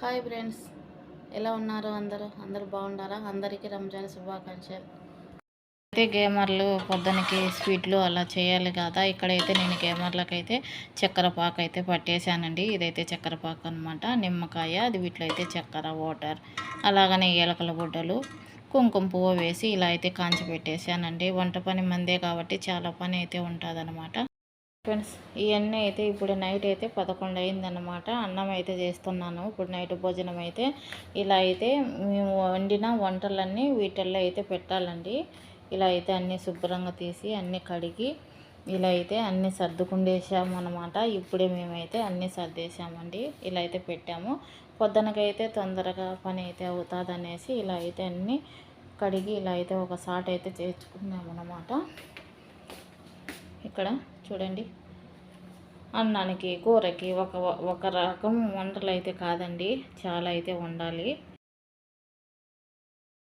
Hi friends. ఎలా ఉన్నారు అందరూ? అందరూ బాగున్నారా? అందరికీ రంజాన్ శుభాకాంక్షలు. అయితే గేమర్లు పొద్దునకి స్వీట్లు అలా చేయాలి కదా. ఇక్కడైతే నేను గేమర్లకైతే చక్కెర పాకు అయితే పట్టేశానండి. ఇదైతే చక్కెర పాకు అనమాట నిమ్మకాయ అది వీటిలో అయితే చక్కెర వాటర్ అలాగనే ఏలకల గుడ్డలు కుంకుమ పువ్వు వేసి ఇలా అయితే కాంచి పెట్టేశానండి. వంట పని మందే కాబట్టి చాలా పని అయితే ఉంటుంది ఫ్రెండ్స్ ఇవన్నీ అయితే ఇప్పుడు నైట్ అయితే పదకొండు అయిందనమాట అన్నం అయితే చేస్తున్నాను. ఇప్పుడు నైట్ భోజనం అయితే ఇలా అయితే మేము వండిన వంటలన్నీ వీటిల్లో అయితే పెట్టాలండి. ఇలా అయితే అన్నీ శుభ్రంగా తీసి అన్నీ కడిగి ఇలా అయితే అన్నీ సర్దుకుండేసాము అనమాట ఇప్పుడే మేమైతే అన్నీ సర్దేశామండి ఇలా అయితే పెట్టాము. పొద్దునకైతే తొందరగా పని అయితే అవుతుంది అనేసి ఇలా అయితే అన్నీ కడిగి ఇలా అయితే ఒక సాట్ అయితే చేర్చుకున్నాము అనమాట ఇక్కడ చూడండి. అన్నానికి కూరకి ఒక ఒక రకం వంటలు అయితే కాదండి. చాలా అయితే వండాలి.